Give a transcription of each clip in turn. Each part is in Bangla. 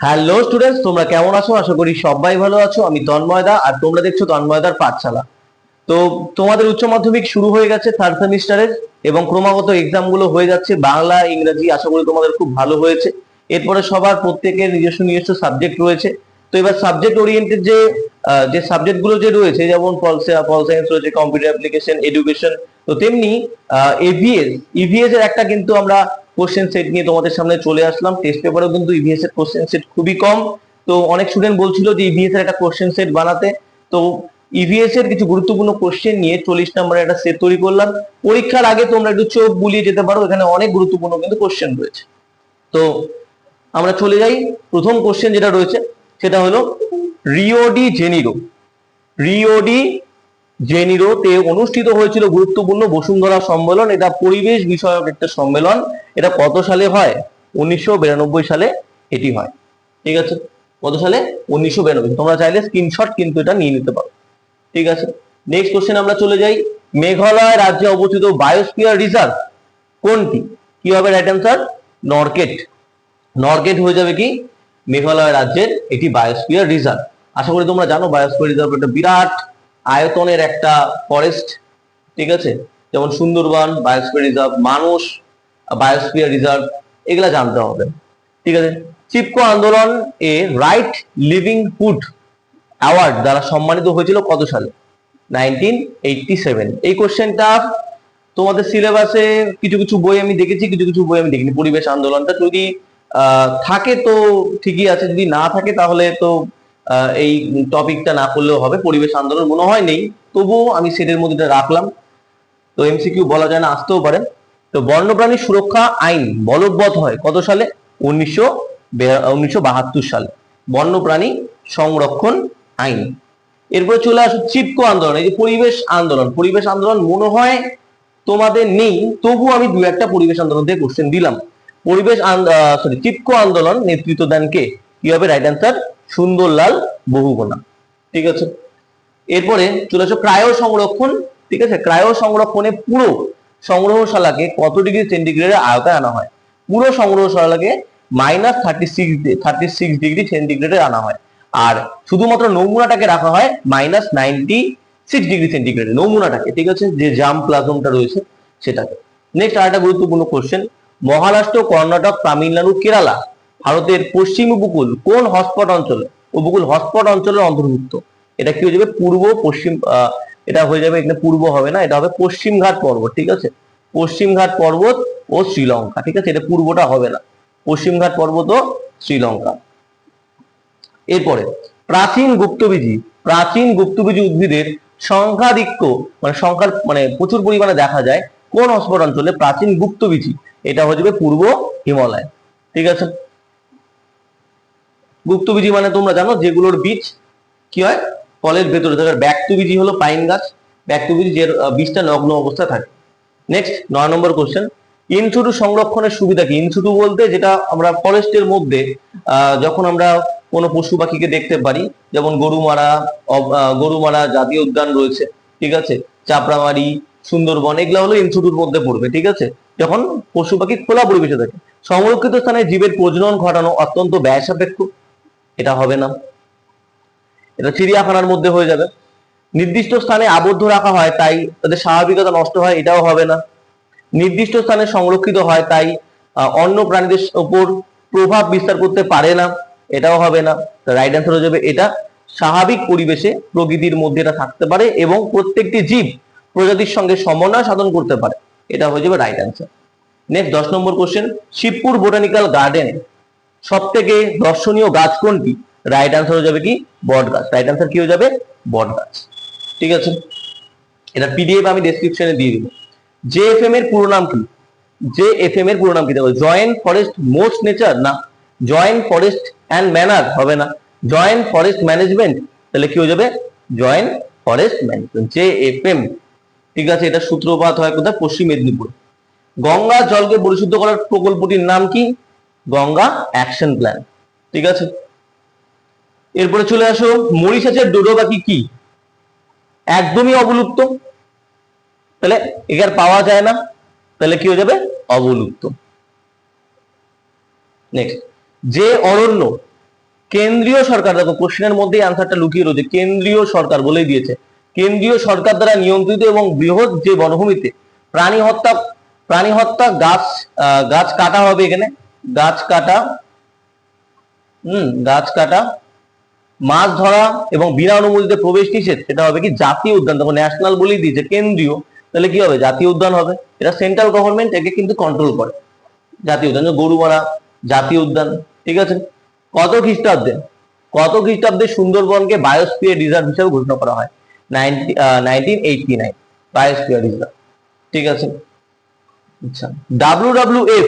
হ্যালো স্টুডেন্টস তোমরা কেমন আছো? আশা করি সবাই ভালো আছো। আমি তন্ময়দা, আর তোমরা দেখছ তন্ময়দার পাঠশালা। তো তোমাদের উচ্চ মাধ্যমিক শুরু হয়ে গেছে থার্ড সেমিস্টারের, এবং ক্রমাগত এক্সামগুলো হয়ে যাচ্ছে বাংলা, ইংরেজি, আশা করি তোমাদের খুব ভালো হয়েছে। এরপরে সবার প্রত্যেকের নিজস্ব নিজস্ব সাবজেক্ট রয়েছে। তো এবার সাবজেক্ট ওরিয়েন্টেড যে যে সাবজেক্টগুলো যে রয়েছে, যেমন পল সায়েন্স রয়েছে কম্পিউটার অ্যাপ্লিকেশন এডুকেশন তো তেমনি এভিএস ইভিএস এর একটা কিন্তু আমরা কোশ্চেন সেট নিয়ে তোমাদের সামনে চলে আসলাম। টেস্ট পেপারেও কিন্তু ইভিএস এর কোশ্চেন সেট খুবই কম। তো অনেক স্টুডেন্ট বলছিল যে ইভিএস এর একটা কোশ্চেন সেট বানাতে। তো ইভিএস এর কিছু গুরুত্বপূর্ণ কোশ্চেন নিয়ে চল্লিশ নম্বরের একটা সেট তৈরি করলাম। পরীক্ষার আগে তোমরা একটু চোখ বুলিয়ে যেতে পারো, এখানে অনেক গুরুত্বপূর্ণ কিন্তু কোশ্চেন রয়েছে। তো আমরা চলে যাই। প্রথম কোশ্চেন যেটা রয়েছে, সেটা হলো Rio de Janeiro Rio de জেনিরোতে অনুষ্ঠিত হয়েছিল গুরুত্বপূর্ণ বসুন্ধরা সম্মেলন, এটা পরিবেশ বিষয়ক একটা সম্মেলন। এটা কত সালে হয়? উনিশশো বিরানব্বই সালে এটি হয়। ঠিক আছে? কত সালে? উনিশশো বিরানব্বই। তোমরা চাইলে স্ক্রিনশট কিন্তু এটা নিয়ে নিতে পারো। ঠিক আছে? নেক্সট কোশ্চেন আমরা চলে যাই। মেঘালয় রাজ্যে অবস্থিত বায়োস্ফিয়ার রিজার্ভ কোনটি? কি হবে রাইট অ্যান্সার নরকেট নরকেট হয়ে যাবে কি? মেঘালয় রাজ্যের এটি বায়োস্ফিয়ার রিজার্ভ আশা করি তোমরা জানো বায়োস্ফিয়ার রিজার্ভ একটা বিরাট আয়তনের একটা ফরেস্ট ঠিক আছে? যেমন সুন্দরবন বায়োস্ফিয়ার রিজার্ভ মানুষ বায়োস্ফিয়ার রিজার্ভ এগুলা জানতে হবে। ঠিক আছে? Chipko Andolan a Right Livelihood Award দ্বারা সম্মানিত হয়েছিল কত সালে? নাইনটিন এইটটি সেভেন এই কোশ্চেনটা তোমাদের সিলেবাসে কিছু কিছু বই আমি দেখেছি, কিছু কিছু বই আমি দেখিনি। পরিবেশ আন্দোলনটা যদি থাকে তো ঠিকই আছে, যদি না থাকে তাহলে তো এই টপিকটা না করলেও হবে, পরিবেশ আন্দোলন মনে হয় নেই। তবুও আমি সেটের মধ্যে রাখলাম। তো এমসিকিউ বলা যায় না, আসতেও পারে। তো বন্যপ্রাণী সুরক্ষা আইন বলবৎ হয় কত সালে? উনিশশো উনিশশো সালে। বন্যপ্রাণী সংরক্ষণ আইন। এরপরে চলে আসো চিপকো আন্দোলন, এই যে পরিবেশ আন্দোলন। পরিবেশ আন্দোলন মনে হয় তোমাদের নেই তবু আমি দু একটা পরিবেশ আন্দোলন দিয়ে কোশ্চেন দিলাম। পরিবেশ সরি চিপকো আন্দোলন নেতৃত্ব দেন কে? কি হবে? Right answer Sunderlal Bahuguna. ঠিক আছে? এরপরে চলে আসো ক্রায়ো সংরক্ষণ। ঠিক আছে? ক্রায়ো সংরক্ষণে পুরো সংগ্রহশালাকে কত ডিগ্রি সেন্টিগ্রেডের আয়তায় আনা হয়? পুরো সংগ্রহশালাকে minus thirty six thirty six degree সেন্টিগ্রেডে আনা হয়। আর শুধুমাত্র নমুনাটাকে রাখা হয় মাইনাস নাইনটি সিক্স ডিগ্রি সেন্টিগ্রেডে নমুনাটাকে। ঠিক আছে? যে জাম প্লাজমটা রয়েছে সেটাকে। নেক্সট আরেকটা গুরুত্বপূর্ণ কোশ্চেন মহারাষ্ট্র, কর্ণাটক, তামিলনাড়ু, কেরালা। ভারতের পশ্চিম উপকূল কোন হটস্পট অঞ্চলে? উপকূল হটস্পট অঞ্চলের অন্তর্ভুক্ত। এটা কি হয়ে যাবে? পূর্ব, পশ্চিম এটা হয়ে যাবে, এখানে পূর্ব হবে না, এটা হবে পশ্চিম ঘাট পর্বত, ঠিক আছে? পশ্চিম ঘাট পর্বত ও শ্রীলঙ্কা, ঠিক আছে? এটা পূর্বটা হবে না। পশ্চিম ঘাট পর্বত ও শ্রীলঙ্কা। এরপরে, প্রাচীন গুপ্তবীজি প্রাচীন গুপ্তবীজি উদ্ভিদের সংখ্যাধিক্য মানে সংখ্যার মানে প্রচুর পরিমাণে দেখা যায়, কোন হসপট অঞ্চলে প্রাচীন গুপ্তবীজি এটা হয়ে যাবে পূর্ব হিমালয়, ঠিক আছে? গুপ্তবীজি মানে তোমরা জানো যেগুলোর বীজ কি হয়? ফলের ভেতরে। থাকে ব্যাক্তবীজি হলো পাইন গাছ। ব্যাক্তবীজি যে বীজটা নগ্ন অবস্থায় থাকে। নেক্সট নয় নম্বর কোশ্চেন ইনসুটু সংরক্ষণের সুবিধা কি? ইনসুটু বলতে যেটা আমরা ফরেস্টের মধ্যে যখন আমরা কোনো পশু পাখিকে দেখতে পারি, যেমন গরুমারা গরুমারা জাতীয় উদ্যান রয়েছে, ঠিক আছে? চাপড়ামারি, সুন্দরবন, এগুলো হলো ইনস্টিটিউট মধ্যে পড়বে, ঠিক আছে? যখন পশু পাখি খোলা পরিবেশে থাকে। সংরক্ষিত স্থানে জীবের প্রজনন ঘটানো অত্যন্ত ব্যয় সাপেক্ষ এটা হবে না। এটা চিড়িয়াখানার মধ্যে হয়ে যাবে। নির্দিষ্ট স্থানে আবদ্ধ রাখা হয়, তাই তাদের স্বাভাবিকতা নষ্ট হয়, এটাও হবে না। নির্দিষ্ট স্থানে সংরক্ষিত হয়, তাই অন্য প্রাণীদের উপর প্রভাব বিস্তার করতে পারে না, এটাও হবে না। রাইট অ্যান্সার হয়ে যাবে এটা। স্বাভাবিক পরিবেশে প্রকৃতির মধ্যে এটা থাকতে পারে এবং প্রত্যেকটি জীব প্রজাতির সঙ্গে সমন্বয় সাধন করতে পারে। এটা হয়ে যাবে রাইট অ্যান্সার নেক্সট দশ number question Shibpur botanical garden সব থেকে দর্শনীয় গাছ কোনটি? রাইট অ্যান্সার হয়ে যাবে কি? বট গাছ। রাইট অ্যান্সার কি হয়ে যাবে? বট গাছ। ঠিক আছে? এটা পিডিএফ আমি ডেসক্রিপশনে দিয়ে দিব। জে এফ এম এর পুরো নাম কি? জে এফ এম এর পুরো নাম কি? দেখো জয়েন্ট ফরেস্ট মোস্ট নেচার না জয়েন্ট ফরেস্ট অ্যান্ড ম্যানার হবে না। জয়েন্ট ফরেস্ট ম্যানেজমেন্ট তাহলে কি হয়ে যাবে? Joint forest management J F M ঠিক আছে? এটা সূত্রপাত হয় কোথায়? পশ্চিম মেদিনীপুর। গঙ্গা জলকে পরিশুদ্ধ করার প্রকল্পটির নাম কি? গঙ্গা অ্যাকশন প্ল্যান ঠিক আছে? এরপরে চলে আসো মরিশাচের ডোডো পাখি কি? একদমই অবলুপ্ত। তাহলে এখানে পাওয়া যায় না। তাহলে কি হয়ে যাবে? অবলুপ্ত। নেক্সট যে অরণ্য, কেন্দ্রীয় সরকার, দেখো কোশ্চেনের মধ্যেই আনসারটা লুকিয়ে রয়েছে, কেন্দ্রীয় সরকার বলেই দিয়েছে। কেন্দ্রীয় সরকার দ্বারা নিয়ন্ত্রিত এবং বৃহৎ যে বনভূমিতে প্রাণী হত্যা প্রাণী হত্যা গাছ গাছ কাটা হবে এখানে। গাছ কাটা, হুম, গাছ কাটা, মাছ ধরা এবং বিনা অনুমতিতে প্রবেশ নিষেধ, সেটা হবে কি জাতীয় উদ্যান তখন ন্যাশনাল বলেই দিয়েছে, কেন্দ্রীয়, তাহলে কি হবে? জাতীয় উদ্যান হবে। এটা সেন্ট্রাল গভর্নমেন্ট একে কিন্তু কন্ট্রোল করে। জাতীয় উদ্যান, যেমন গরুমারা, জাতীয় উদ্যান, ঠিক আছে? কত খ্রিস্টাব্দে কত খ্রিস্টাব্দে সুন্দরবনকে বায়োস্ফিয়ার রিজার্ভ হিসেবে ঘোষণা করা হয়? Nineteen eighty nine biosphere reserve ঠিক আছে? আচ্ছা ডাব্লিউ ডাব্লিউ এফ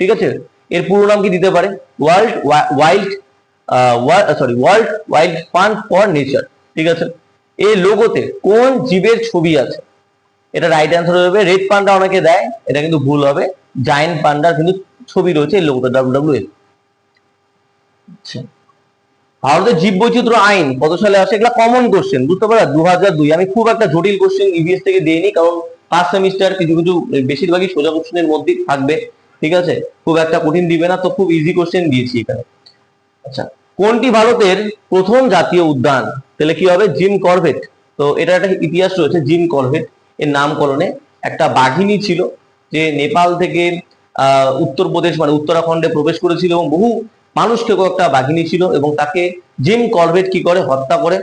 ঠিক আছে? এর পুরো নাম কি দিতে পারে? World wild sorry world wild fund for nature ঠিক আছে? এই লোগোতে কোন জীবের ছবি আছে? এটা রাইট অ্যান্সার হবে রেড পান্ডা অনেকে দেয়, এটা কিন্তু ভুল হবে। জায়েন্ট পান্ডার কিন্তু ছবি রয়েছে এই লোগোতে ডাব্লিউ ডাব্লিউ আচ্ছা। ভারতের জীব বৈচিত্র্য আইন কত সালে আসে? এগুলা কমন কোশ্চেন বুঝতে পারা দু হাজার দুই। আমি খুব একটা জটিল কোশ্চেন ইবিএস থেকে দিইনি, কারণ ফার্স্ট সেমিস্টার কিছু কিছু, বেশিরভাগই সোজা কোশ্চেনের মধ্যেই থাকবে। ঠিক আছে? খুব একটা কঠিন দিবে না, তো খুব ইজি কোশ্চেন দিয়েছি এখানে। আচ্ছা কোনটি ভারতের প্রথম জাতীয় উদ্যান? তাহলে কি হবে? Jim Corbett. তো এটা একটা ইতিহাস রয়েছে জিম করভেট। এর নামকরণে একটা বাঘিনী ছিল, যে নেপাল থেকে উত্তরপ্রদেশ মানে উত্তরাখণ্ডে প্রবেশ করেছিল এবং বহু মানুষকে একটা বাঘিনী ছিল এবং তাকে জিম করভেট কি করে? হত্যা করে,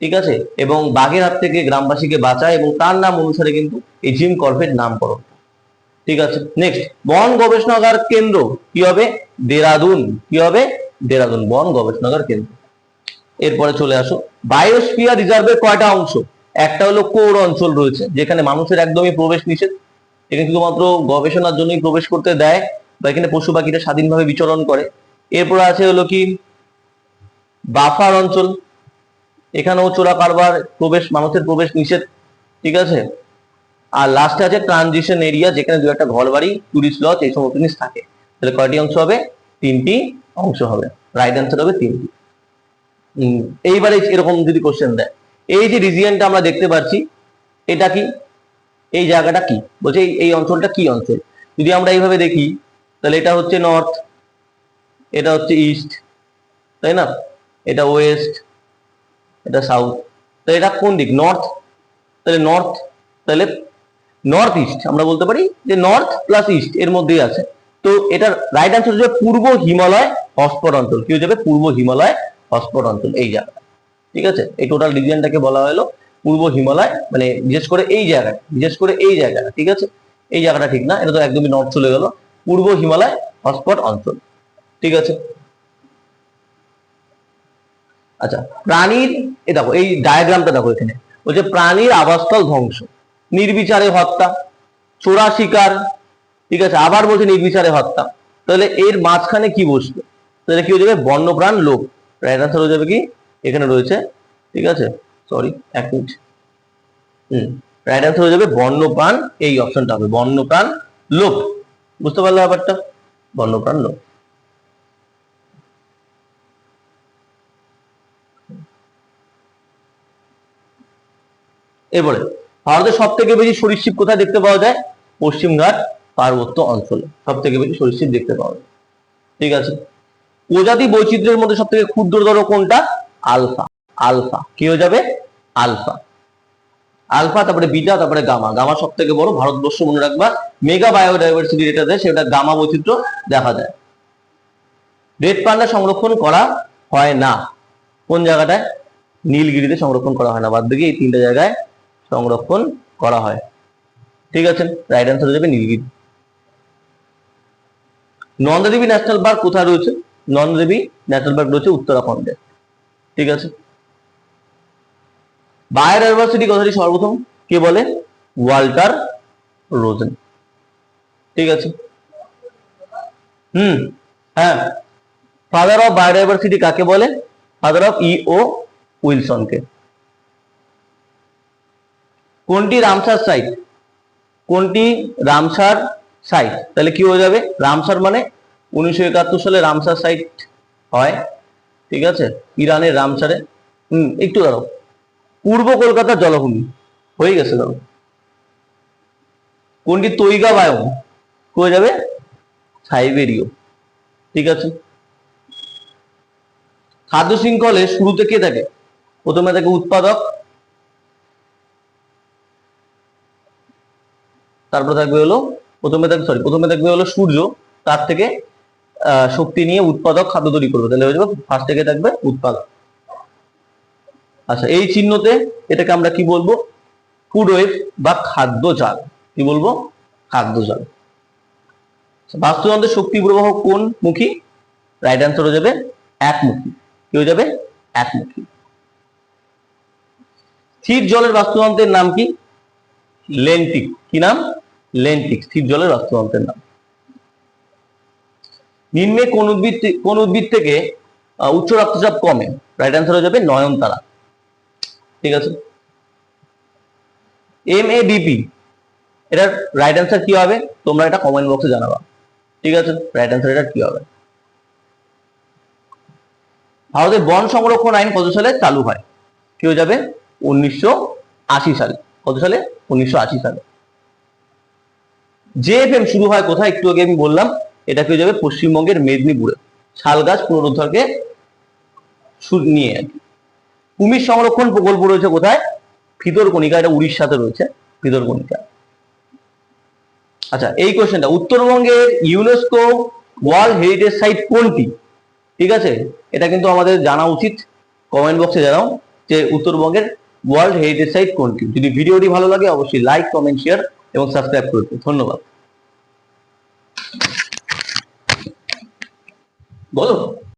ঠিক আছে? এবং বাঘের হাত থেকে গ্রামবাসীকে বাঁচায় এবং তার নাম অনুসারে কিন্তু এই জিম করভেট নামকরণ। ঠিক আছে? নেক্সট বন গবেষণাগার কেন্দ্র কি হবে? দেরাদুন। কি হবে? দেরাদুন, বন গবেষণাগার কেন্দ্র। এরপরে চলে আসো। বায়োস্ফিয়ার রিজার্ভের কয়টা অংশ? একটা হলো কোর অঞ্চল রয়েছে, যেখানে মানুষের একদমই প্রবেশ নিষেধ। এখানে শুধুমাত্র গবেষণার জন্যই প্রবেশ করতে দেয় বা এখানে পশু পাখিরা স্বাধীনভাবে বিচরণ করে। এরপর আছে হলো কি? বাফার অঞ্চল। এখানেও চোরা কারবার প্রবেশ, মানুষের প্রবেশ নিষেধ। ঠিক আছে? আর লাস্টে আছে ট্রানজিশন এরিয়া যেখানে দু একটা ঘর বাড়ি টুরিস্ট লজ এই সমস্ত জিনিস থাকে। তাহলে কয়টি অংশ হবে? তিনটি অংশ হবে। রাইট অ্যান্সার হবে তিনটি। এইবারে এরকম যদি কোশ্চেন দেয়। এই যে রিজিয়নটা আমরা দেখতে পাচ্ছি এটা কি? এই জায়গাটা কি? বলছে এই অঞ্চলটা কি অঞ্চল? যদি আমরা এইভাবে দেখি, তাহলে এটা হচ্ছে নর্থ এটা হচ্ছে ইস্ট তাই না? এটা ওয়েস্ট এটা সাউথ তাহলে এটা কোন দিক? নর্থ তাহলে নর্থ তাহলে নর্থ ইস্ট আমরা বলতে পারি যে নর্থ প্লাস ইস্ট এর মধ্যেই আছে। তো এটার রাইট আনসার হচ্ছে পূর্ব হিমালয় হসপট অঞ্চল। কি হয়ে যাবে? পূর্ব হিমালয় হসপট অঞ্চল, এই জায়গা ঠিক আছে? এই টোটাল রিজিয়নটাকে বলা হলো পূর্ব হিমালয় মানে বিশেষ করে এই জায়গাটা, বিশেষ করে এই জায়গাটা, ঠিক আছে? এই জায়গাটা ঠিক না? এটা তো একদমই নর্থ চলে গেল। পূর্ব হিমালয় হসপট অঞ্চল, ঠিক আছে? আচ্ছা প্রাণীর এ দেখো, এই ডায়াগ্রামটা দেখো এখানে। বলছে প্রাণীর আবাসস্থল ধ্বংস। নির্বিচারে হত্যা, চোরা শিকার, ঠিক আছে? আবার বলছে নির্বিচারে হত্যা। তাহলে এর মাঝখানে কি বসবে? তাহলে কি হয়ে যাবে? বন্যপ্রাণ লোক। রাইট আনসার হয়ে যাবে কি? এখানে রয়েছে, ঠিক আছে? সরি এক মিনিট হুম রাইট আনসার হয়ে যাবে বন্যপ্রাণ, এই অপশনটা হবে, বন্যপ্রাণ লোক। বুঝতে পারলে ব্যাপারটা? বন্যপ্রাণ লোক। এরপরে ভারতের সব থেকে বেশি সরীসৃপ কোথায় দেখতে পাওয়া যায়? পশ্চিমঘাট পার্বত্য অঞ্চলে। সব থেকে বেশি সরীসৃপ দেখতে পাওয়া যায়। ঠিক আছে? প্রজাতি বৈচিত্র্যের মধ্যে সব থেকে ক্ষুদ্রতর কোনটা? আলফা। আলফা। কি হয়ে যাবে? আলফা। আলফা, তারপরে বিটা, তারপরে গামা। গামা সব থেকে বড়। ভারতবর্ষ মনে রাখবা, মেগা বায়োডাইভার্সিটি যেটা দেয় সেটা গামা বৈচিত্র্য দেখা যায়। রেড পান্ডা সংরক্ষণ করা হয় না। কোন জায়গাটায়? নীলগিরিতে সংরক্ষণ করা হয় না। বাদ দিকে এই তিনটা জায়গায় সংরক্ষণ করা হয়। ঠিক আছে? রাইট অ্যান্সার হয়ে যাবে নীলগিরি নন্দাদেবী ন্যাশনাল পার্ক কোথায় রয়েছে? নন্দাদেবী ন্যাশনাল পার্ক রয়েছে উত্তরাখণ্ডে। ঠিক আছে? বায়োডাইভার্সিটি কথাটি সর্বপ্রথম কে বলে? Walter Rosen. ঠিক আছে? হুম হ্যাঁ। ফাদার অফ বায়োডাইভার্সিটি কাকে বলে? ফাদার অফ ই ও উইলসনকে কোনটি রামসার সাইট কোনটি রামসার সাইট তাহলে কি হয়ে যাবে? রামসার মানে উনিশশো একাত্তর সালে রামসার সাইট হয়। ঠিক আছে? ইরানের রামসারে। হুম, একটু দাঁড়াও। পূর্ব কলকাতার জলভূমি। হয়ে গেছে দাঁড়াও। কোনটি তৈগা বায়ু হয়ে যাবে? সাইবেরিও ঠিক আছে? খাদ্য শৃঙ্খলের শুরুতে কে থাকে? প্রথমে থাকে উৎপাদক। তারপর থাকবে হলো, প্রথমে থাকবে সরি প্রথমে থাকবে হলো সূর্য, তার থেকে শক্তি নিয়ে উৎপাদক খাদ্য তৈরি করবে। তাহলে হয়ে যাবে ফার্স্ট থেকে থাকবে উৎপাদক। আচ্ছা এই চিহ্নতে এটাকে আমরা কি বলব? ফুড ওয়েব বা খাদ্য জাল। কি বলব? খাদ্য জাল। বাস্তুতন্ত্রের শক্তি প্রবাহ কোন মুখী? রাইট অ্যান্সার হয়ে যাবে, একমুখী। কি হয়ে যাবে? একমুখী। স্থির জলের বাস্তুতন্ত্রের নাম কি? লেন্টিক কি নাম? লেন্টিক স্থির জলের বাস্তুতন্ত্রের নাম। নিম্নে কোন উদ্ভিদ কোন উদ্ভিদ থেকে উচ্চ রক্তচাপ কমে? রাইট অ্যান্সার হয়ে যাবে নয়নতারা। ঠিক আছে? এম এ বিপি এটার রাইট অ্যান্সার কি হবে? তোমরা এটা কমেন্ট বক্সে জানাবা। ঠিক আছে? রাইট অ্যান্সার এটা কি হবে? ভারতের বন সংরক্ষণ আইন কত সালে চালু হয়? কি হয়ে যাবে? উনিশশো আশি সালে। কত সালে? উনিশশো আশি সালে। জেএফএম শুরু হয় কোথায়? একটু আগে আমি বললাম, এটা হয়ে যাবে? পশ্চিমবঙ্গের মেদিনীপুরে। শাল গাছ পুনরুদ্ধারকে নিয়ে আর কুমির সংরক্ষণ প্রকল্প রয়েছে কোথায়? ভিতরকণিকা এটা উড়িষ্যাতে রয়েছে ভিতরকণিকা আচ্ছা এই কোশ্চেনটা উত্তরবঙ্গের ইউনেস্কো ওয়ার্ল্ড হেরিটেজ সাইট কোনটি? ঠিক আছে? এটা কিন্তু আমাদের জানা উচিত। কমেন্ট বক্সে জানাও যে উত্তরবঙ্গের ওয়ার্ল্ড হেরিটেজ সাইট কোনটি? যদি ভিডিওটি ভালো লাগে, অবশ্যই লাইক কমেন্ট শেয়ার এবং সাবস্ক্রাইব করবে ধন্যবাদ। বলো।